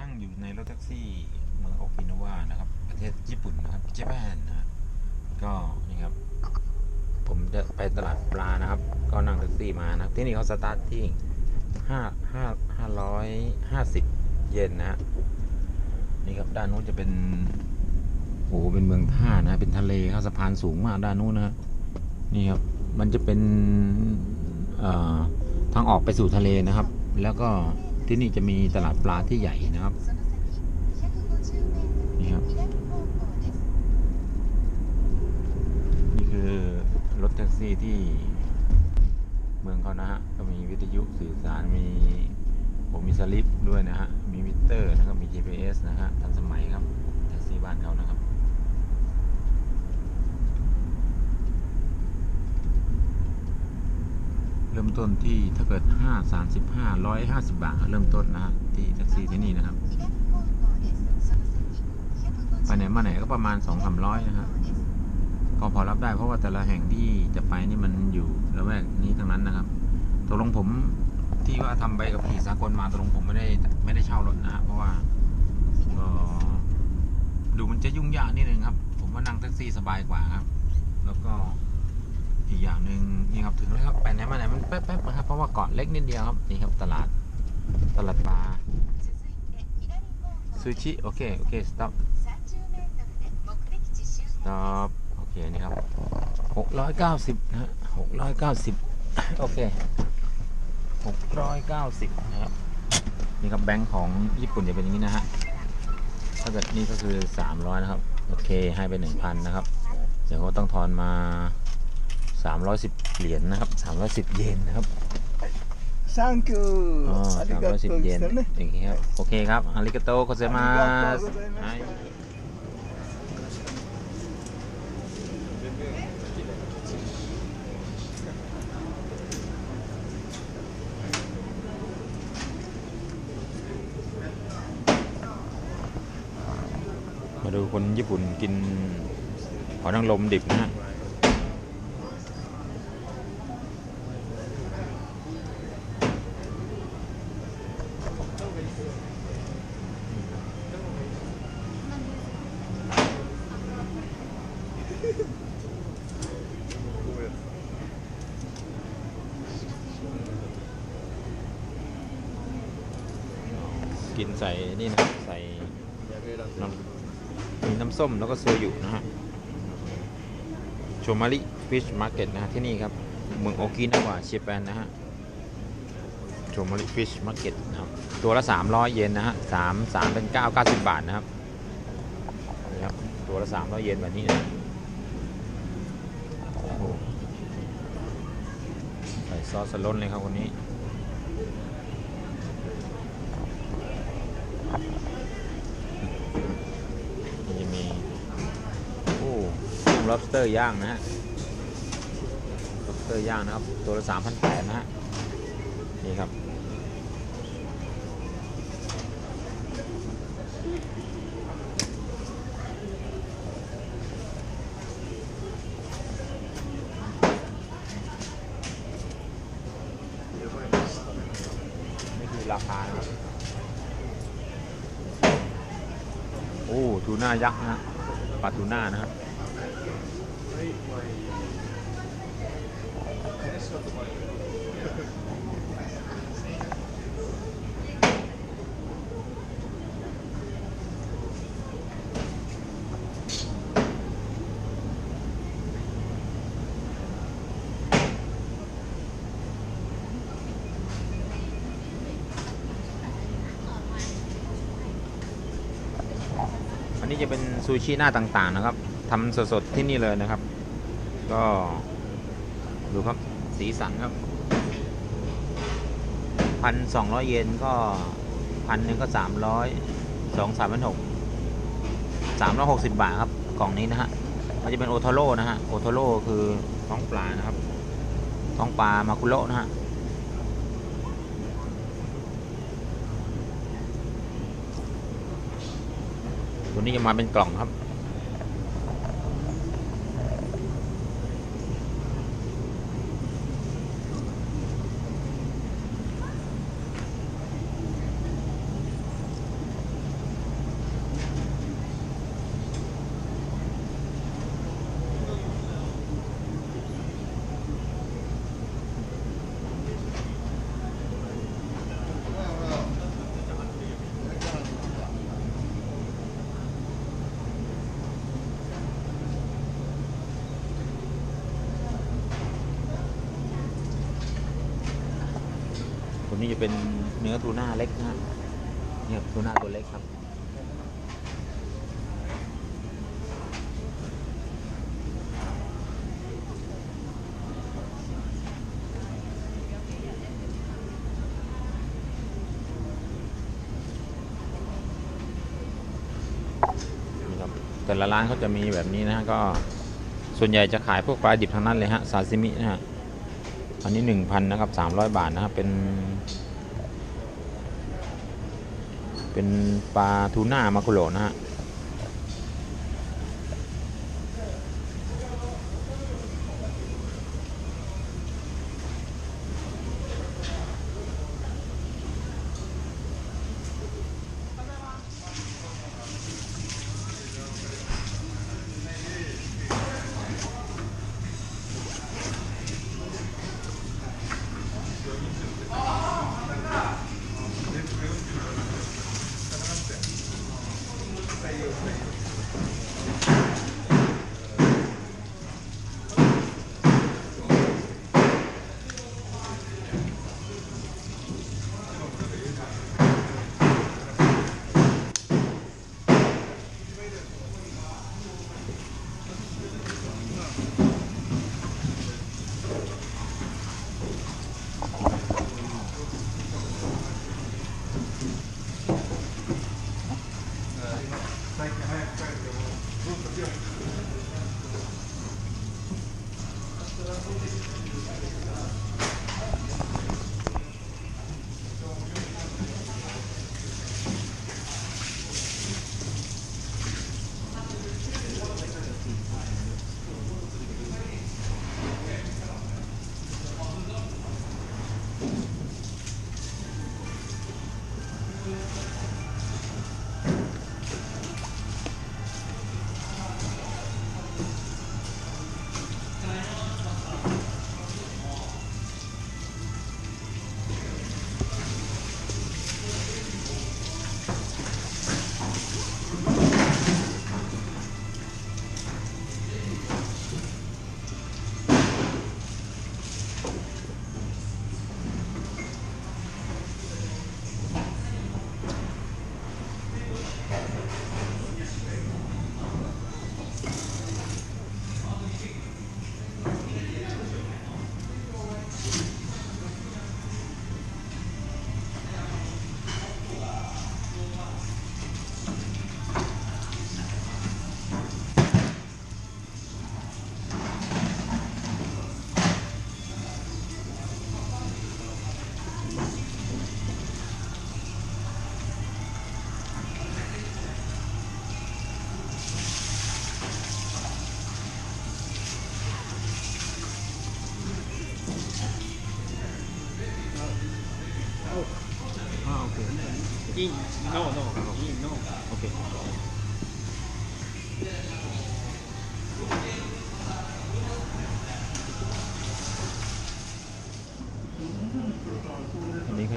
นั่งอยู่ในรถแท็กซี่เมืองโอกินาวานะครับ ประเทศญี่ปุ่นนะครับเจแปนนะก็นี่ครับ ผมจะไปตลาดปลานะครับ ก็นั่งแท็กซี่มานะครับที่นี่เขาสตาร์ทที่ห้าห้าห้าร้อยห้าสิบเยนนะฮะนี่ครับด้านนู้นจะเป็นโอ้โหเป็นเมืองท่านะ เป็นทะเลครับสะพานสูงมากด้านนู้นนะฮะนี่ครับมันจะเป็นทางออกไปสู่ทะเลนะครับ แล้วก็ ที่นี่จะมีตลาดปลาที่ใหญ่นะครับนี่ครับ นี่คือรถแท็กซี่ที่เมืองเขานะฮะ ก็มีวิทยุสื่อสาร มีผมมีสลิปด้วยนะฮะ มีมิเตอร์แล้วก็มี GPS นะฮะทันสมัยครับ แท็กซี่บ้านเขานะครับ เริ่ม ต้นที่ถ้าเกิด 5 35 150 บาทเริ่มต้นนะฮะที่แท็กซี่ที่นี่นะครับไปไหนมาไหนก็ประมาณ 2 3 0 0 นะฮะก็พอรับได้เพราะว่าแต่ละแห่งที่จะไปนี่มันอยู่ระแวกนี้ทั้งนั้นนะครับตกลงผมที่ว่าทำใบกับขี่สากลมาตกลงผมไม่ได้ไม่ได้เช่ารถนะฮะเพราะว่าดูมันจะยุ่งยากนิดนึงครับ ผมว่านั่งแท็กซี่สบายกว่าครับ แล้วก็ อีกอย่างหนึ่งนี่ครับถึงแล้วครับไปไหนมาไหนมันแป๊บๆนะครับเพราะว่าเกาะเล็กนิดเดียวครับนี่ครับตลาดตลาดปลาซูชิโอเคโอเค stop stop โอเคนี่ครับหกร้อยเก้าสิบนะฮะหกร้อยเก้าสิบโอเคหกร้อยเก้าสิบนะครับนี่ครับแบงค์ของญี่ปุ่นจะเป็นอย่างนี้นะฮะถ้าเกิดนี่ก็คือสามร้อยนะครับโอเคให้ไปหนึ่งพันนะครับเดี๋ยวเขาต้องทอนมา 310 เหรียญนะครับ 310 เยนนะครับ サンキュ อ๋อ ーありがとう310 เยน ですね โอเคครับ โอเคครับอาริกาโตโคเซมา ありがとう ส ございます มาดูคนญี่ปุ่นกินหอยนางรมดิบนะฮะ ใส่นี่นะครับใส่น้ำมีน้ำส้มแล้วก็โซยุนะฮะโชมาริฟิชมาร์เก็ตนะฮะที่นี่ครับเมืองโอกินาวาเชียแปนนะฮะโชมาริฟิชมาร์เก็ตนะครับตัวละ 300 เยนนะฮะสามสามเป็น 9 90 บาทนะครับนี่ครับตัวละ 300 เยนแบบนี้นะใส่ซอสสล้นเลยครับคนนี้ มันจะมีโอ้กุ้ง lobster ย่างนะฮะ lobster ย่างนะครับ ตัวละสามพันแปดนะฮะ นี่ครับ นี่คือราคานะครับ โอ้ทู น้ายักษ์นะฮะปลาทูน่านะครับ อั นี้จะเป็นซูชิหน้าต่างๆนะครับทำสดๆที่นี่เลยนะครับ ก็ดูครับสีสันครับพันสองร้อยเยนก็พันหนึ่งก็สามร้อยสองสามพันหกสามร้อยหกสิบบาทครับกล่องนี้นะฮะมันจะเป็นโอโทโร่นะฮะโอโทโร่คือท้องปลานะครับ ท้องปลามาคุโระนะฮะ นี้จะมาเป็นกล่องครับ เป็นเนื้อทูน่าเล็กนะฮะเนี่ยทูน่าตัวเล็กครับ แต่ละร้านเขาจะมีแบบนี้นะฮะก็ส่วนใหญ่จะขายพวกปลาดิบทั้งนั้นเลยฮะซาซิมินะฮะอันนี้หนึ่งพันนะครับสามร้อยบาทนะครับเป็น เป็นปลาทูน่ามาคุโรนะฮะ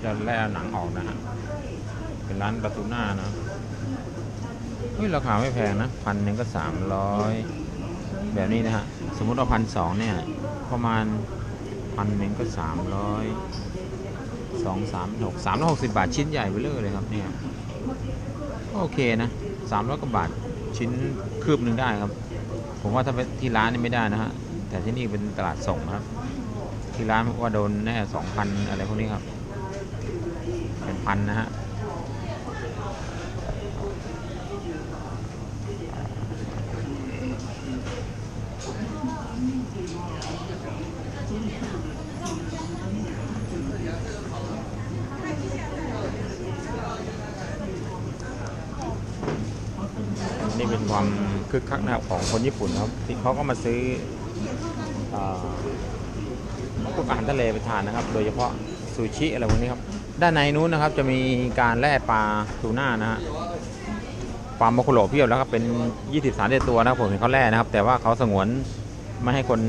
จะแล่หนังออกนะฮะเป็นร้านปลาทูน่านะเฮ้ยราคาไม่แพงนะพันหนึ่งก็สามร้อยแบบนี้นะฮะ สมมุติเอาพันสองเนี่ย ประมาณพันหนึ่งก็สามร้อยสองสามหกสามร้อยหกสิบบาทชิ้นใหญ่ไปเลยเลยครับเนี่ยก็โอเคนะสามร้อยกว่าบาทชิ้นคืบหนึ่งได้ครับ ผมว่าถ้าไปที่ร้านนี่ไม่ได้นะฮะ แต่ที่นี่เป็นตลาดส่งครับ ที่ร้านว่าโดนแน่สองพันอะไรพวกนี้ครับ เป็นพันนะฮะนี่เป็นความคึกคักนะครับของคนญี่ปุ่นครับที่เขาก็มาซื้อพวกอาหารทะเลไปทานนะครับ โดยเฉพาะซูชิอะไรพวกนี้ครับ ด้านในนู้นนะครับจะมีการแล่ปลาทูน่านะฮะปลาโมโคโรเพียบแล้วครับเป็น 20 30ตัวนะครับผมเห็นเขาแล่นะครับ แต่ว่าเขาสงวนไม่ให้คน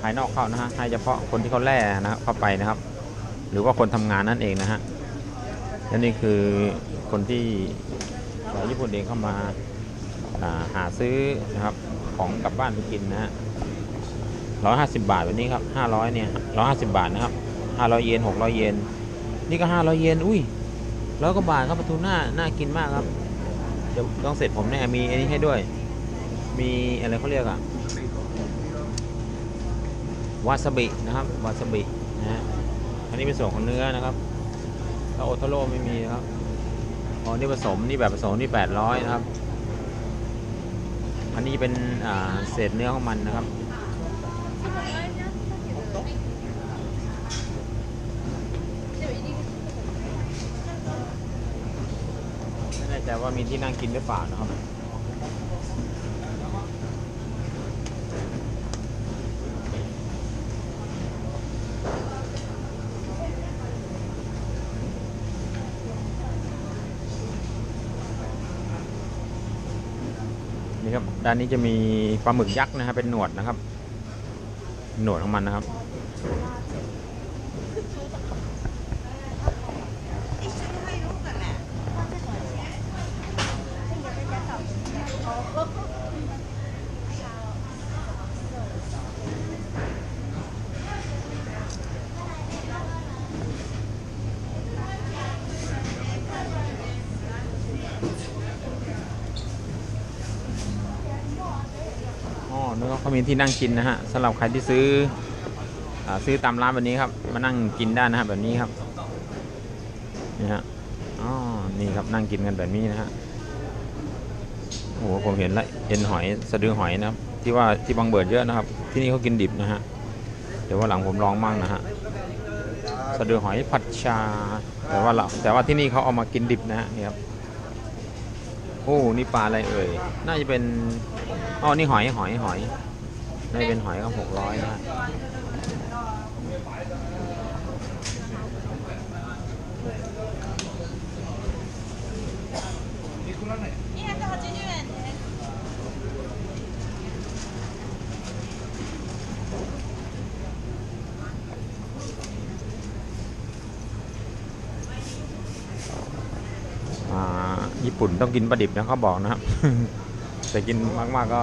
ภายนอกเข้านะฮะให้เฉพาะคนที่เขาแล่นะครับเข้าไปนะครับ หรือว่าคนทำงานนั่นเองนะฮะและนี่คือคนที่ชาวญี่ปุ่นเองเข้ามาหาซื้อนะครับของกลับบ้านไปกินนะฮะร้อยห้าสิบบาทวันนี้ครับห้าร้อยเนี่ยร้อยห้าสิบบาทนะครับห้าร้อยเยนหกร้อยเยน นี่ก็ห้าร้อยเยนอุ้ยร้อยกว่าบาทครับปลาทูน่าน่ากินมากครับ เดี๋ยวต้องเสร็จผมเนี่ยมีอันนี้ให้ด้วย มีอะไรเขาเรียกอะวาซาบินะครับวาซาบินะฮะอันนี้เป็นส่วนของเนื้อนะครับถ้าโอโทโร่ไม่มีนะครับอ๋อนี่ผสมนี่แบบผสมนี่แปดร้อยนะครับ อันนี้เป็นเศษเนื้อของมันนะครับ ไม่แน่ ใจว่ามีที่นั่งกินหรือเปล่านะครับนี่ครับด้านนี้จะมีปลาหมึกยักษ์นะครับ เป็นหนวดนะครับ หนวดของมันนะครับ อ๋อนึกว่าเขามีที่นั่งกินนะฮะสำหรับใครที่ซื้ออซื้อตามร้านแบบนี้ครับ มานั่งกินได้นะฮะแบบนี้ครับนี่ฮะอ๋อนี่ครับนั่งกินกันแบบนี้นะฮะ โอ้โหผมเห็นละเอ็นหอยสะดือหอยนะครับที่ว่าที่บางเบิดเยอะนะครับ ที่นี่เขากินดิบนะฮะเดี๋ยวว่าหลังผมลองมั่งนะฮะสะดือหอยผัดชา แต่ว่าแต่ว่าที่นี่เขาเอามากินดิบนะฮะนี่ครับโอ้นี่ปลาอะไรเอ่ยน่าจะเป็นอ๋อนี่หอยหอยหอยน่าจะเป็นหอยก็หกร้อยนะฮะอ่า ญี่ปุ่นต้องกินปลาดิบนะเขาบอกนะครับ แต่กินมากๆก็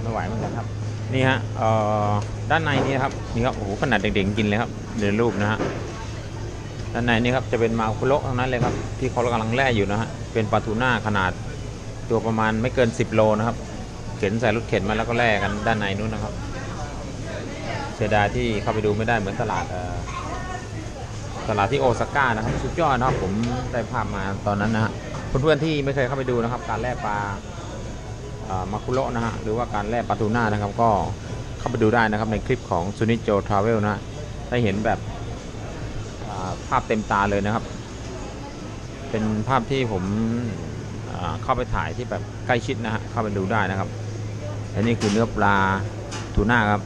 ไม่ไหวเหมือนกันครับ นี่ฮะด้านในนี่ครับนี่ครับโอ้โหขนาดเด็กๆกินเลยครับในรูปนะฮะด้านในนี่ครับจะเป็นมาคุโระทั้งนั้นเลยครับที่เขากำลังแล่อยู่นะฮะเป็นปลาทูน่าขนาดตัวประมาณไม่เกิน 10 โลนะครับ เข็นใส่รถเข็นมาแล้วก็แล่กันด้านในนู้นนะครับเสียดายที่เข้าไปดูไม่ได้เหมือนตลาดตลาดที่โอซาก้านะครับ สุดยอดนะครับผมได้ภาพมาตอนนั้นนะฮะ เพื่อนๆที่ไม่เคยเข้าไปดูนะครับ การแล่ปลามาคุโระนะฮะหรือว่าการแล่ปลาทูน่านะครับ ก็เข้าไปดูได้นะครับในคลิปของซูนิโจทราเวลนะได้เห็นแบบาภาพเต็มตาเลยนะครับ เป็นภาพที่ผมเข้าไปถ่ายที่แบบใกล้ชิดนะฮะเข้าไปดูได้นะครับและนี่คือเนื้อปลาทูน่าครับ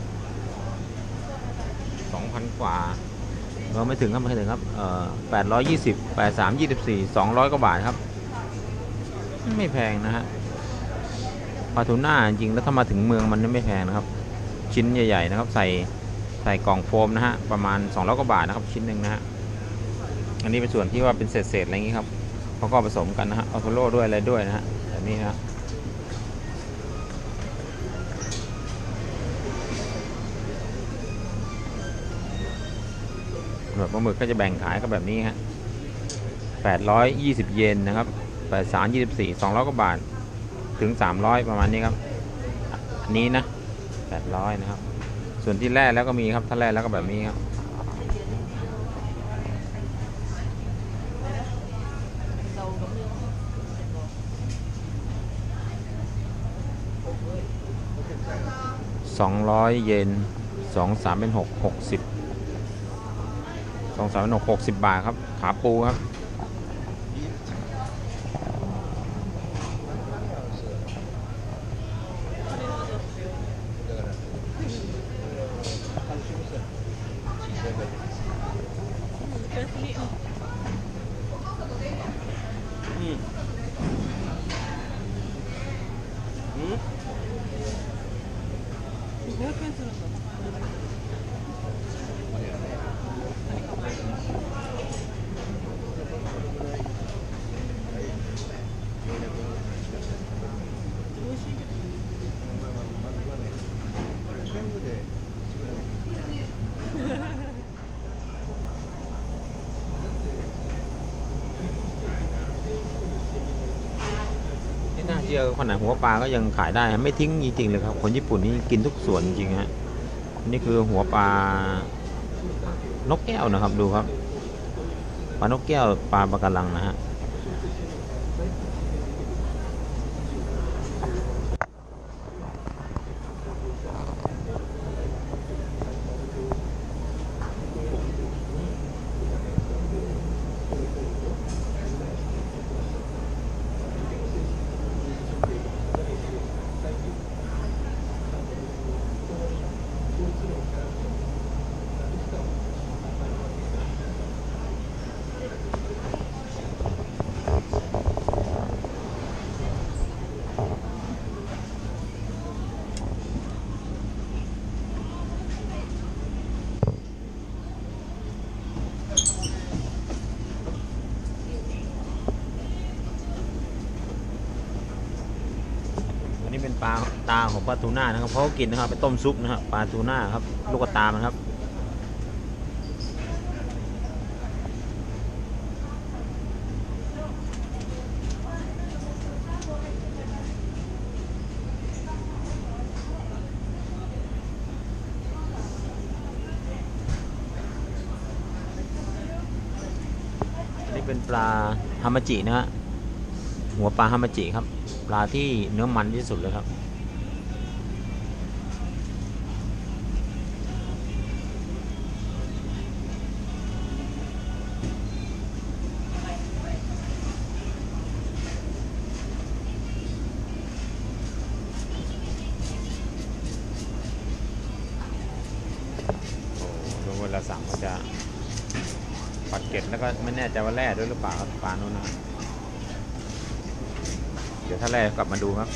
2,000 กว่าเราไม่ถึงครับไม่ถึงครับเอ่อแปดร้อยยี่สิบแปดสามยี่สิบสี่สองร้อยกว่าบาทครับ ไม่แพงนะฮะปลาทูน่าจริงแล้วถ้ามาถึงเมืองมันไม่แพงนะครับ ชิ้นใหญ่ ๆ นะครับ ใส่ใส่กล่องโฟมนะฮะประมาณ2 0 0กว่าบาทนะครับชิ้นหนึ่งนะฮะอันนี้เป็นส่วนที่ว่าเป็นเศษๆอะไรอย่างนี้ครับเขาก็ผสมกันนะฮะเอโทโร่ด้วยอะไรด้วยนะฮะแบบนี้นะฮะแบบปลาหมึกก็จะแบ่งขายก็แบบนี้ฮะ820 เยนนะครับ 83 24 200กว่าบาท ถึง300ประมาณนี้ครับ อันนี้นะ800นะครับ ส่วนที่แร่แล้วก็มีครับ ถ้าแร่แล้วก็แบบนี้ครับ200เยน2 3เป็น6 60สองสามเป็นหกหกสิบบาทครับ ขาปูครับียวขนาดหัวปลาก็ยังขายได้ไม่ทิ้งจริงๆเลยครับคนญี่ปุ่นนี่กินทุกส่วนจริงฮะนี่คือหัวปลานกแก้วนะครับดูครับปลานกแก้วปลาปลากระลังนะฮะ ของปลาทูน่านะครับเพราะกินนะครับไปต้มซุปนะครับปลาทูน่าครับลูกกระตามันครับนนี้เป็นปลาฮามาจินะฮะหัวปลาฮามาจิครับ ปลาที่เนื้อมันที่สุดเลยครับ โอ้โหเวลาสั่งก็จะปัดเกล็ดแล้วก็ไม่แน่ใจว่าแร่ด้วยหรือเปล่าป่าโน้นนะเดี๋ยวถ้าแรกกลับมาดูครับ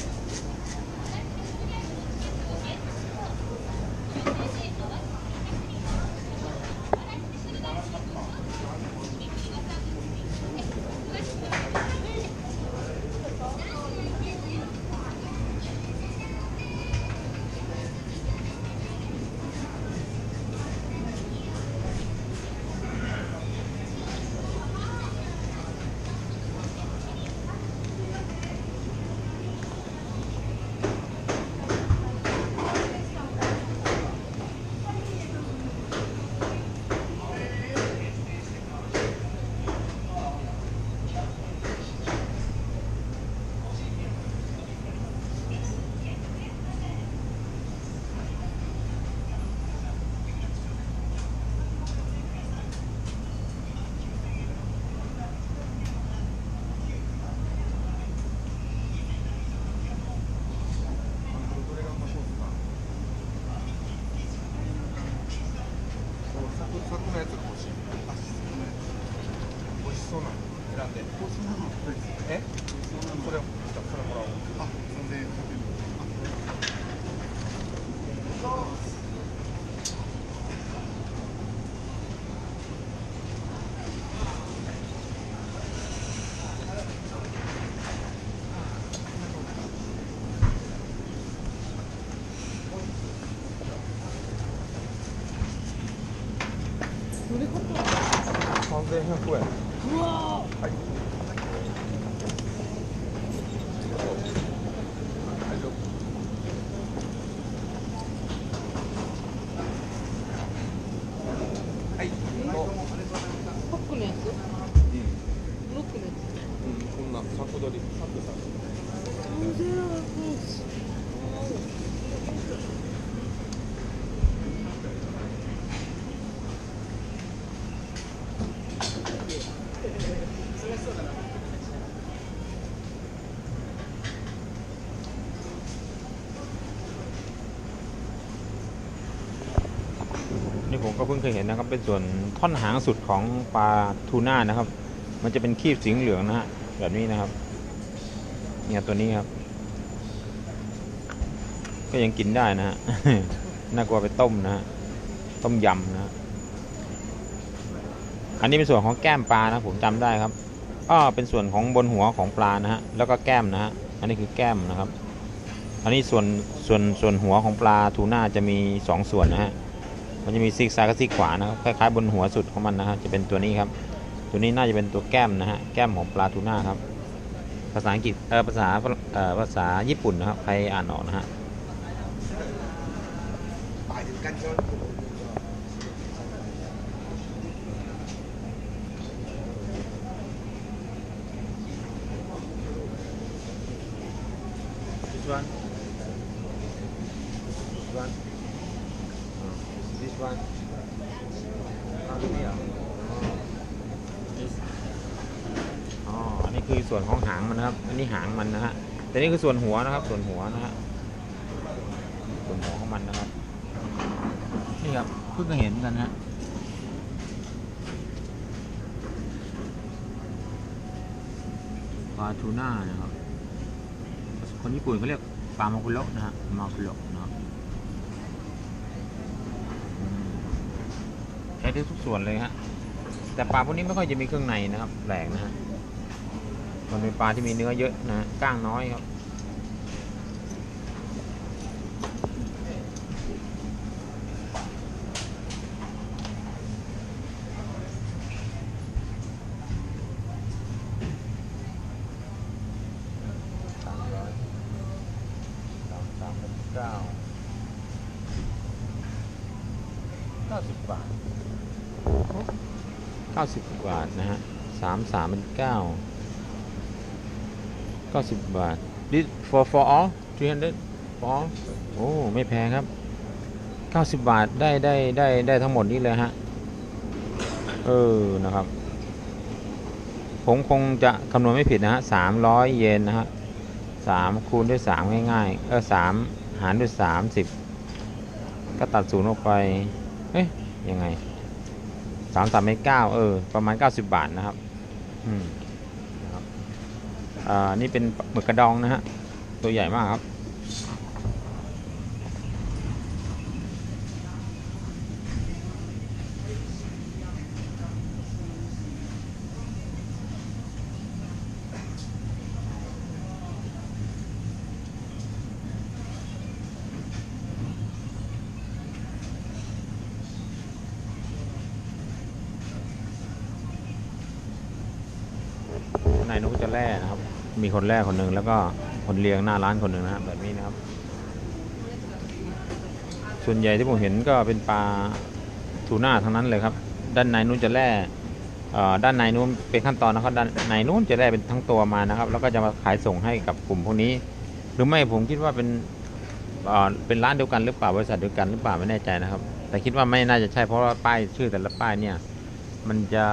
ผมก็เพิ่งเคยเห็นนะครับ เป็นส่วนท่อนหางสุดของปลาทูน่านะครับ มันจะเป็นครีบสีเหลืองนะฮะแบบนี้นะครับ เนี่ยตัวนี้ครับ ก็ยังกินได้นะฮะน่ากลัวไปต้มนะฮะต้มยำนะฮะอันนี้เป็นส่วนของแก้มปลานะผมจำได้ครับก็เป็นส่วนของบนหัวของปลานะฮะแล้วก็แก้มนะฮะอันนี้คือแก้มนะครับ อันนี้ส่วนส่วนส่วนหัวของปลาทูน่าจะมีสองส่วนนะฮะ มันจะมีซีกซ้ายกับซีกขวานะครับคล้ายๆบนหัวสุดของมันนะฮะจะเป็นตัวนี้ครับ ตัวนี้น่าจะเป็นตัวแก้มนะฮะแก้มของปลาทูน่าครับ ภาษาอังกฤษเออภาษาเอ่อภาษาญี่ปุ่นนะครับใครอ่านออกนะฮะ This one. This one. This one. เอาตรงนี้เหรออ๋อ อันนี้คือส่วนของหางมันนะครับ อันนี้หางมันนะฮะ แต่นี่คือส่วนหัวนะครับ ส่วนหัวนะฮะส่วนหัวของมันนะครับ นี่ครับเพิ่งเห็นกันนะฮะปลาทูน่านะครับ คนญี่ปุ่นเขาเรียกปลามาคุโระนะฮะมาคุโระนะครับอืมใช้ได้ทุกส่วนเลยฮะแต่ปลาพวกนี้ไม่ค่อยจะมีเครื่องในนะครับแปลกนะฮะ มันเป็นปลาที่มีเนื้อเยอะนะก้างน้อยครับสามร้อยสามเก้าเก้าสิบบาทเก้าสิบบาท นะฮะสามสามเป็นเก้า ก้าเก้าสิบบาท this for for all three hundred for all โอ้ ไม่แพงครับเก้าสิบบาทได้ได้ได้ได้ทั้งหมดนี้เลยฮะ เออ นะครับ ผมคงจะคำนวณไม่ผิดนะฮะสามร้อยเยนนะฮะสามคูณด้วยสามง่ายๆ เออสามหารด้วยสามสิบก็ตัดศูนย์ออกไป เอ๊ะยังไงสามสามไม่เก้าเออ ประมาณเก้าสิบบาทนะครับ อืมนะครับ อ่านี่เป็นหมึกกระดองนะฮะ ตัวใหญ่มากครับ นายนุกจะแล่นะครับ มีคนแล่คนหนึ่งแล้วก็คนเลี้ยงหน้าร้านคนหนึ่งนะครับแบบนี้นะครับ ส่วนใหญ่ที่ผมเห็นก็เป็นปลาทูน่าทั้งนั้นเลยครับ ด้านในนู้นจะแล่ด้านในนู้นเป็นขั้นตอนนะครับด้านในนู้นจะแล่เป็นทั้งตัวมานะครับ แล้วก็จะมาขายส่งให้กับกลุ่มพวกนี้ หรือไม่ผมคิดว่าเป็นเอ่อเป็นร้านเดียวกันหรือเปล่าบริษัทเดียวกันหรือเปล่าไม่แน่ใจนะครับ แต่คิดว่าไม่น่าจะใช่เพราะว่าป้ายชื่อแต่ละป้ายเนี่ย มันจะ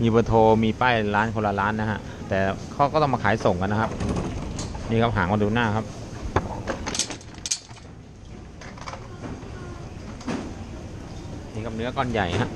มีเบอร์โทรมีป้ายร้านคนละร้านนะฮะ แต่เขาก็ต้องมาขายส่งกันนะครับ นี่ครับหางมาดูหน้าครับนี่ครับเนื้อก้อนใหญ่ฮะ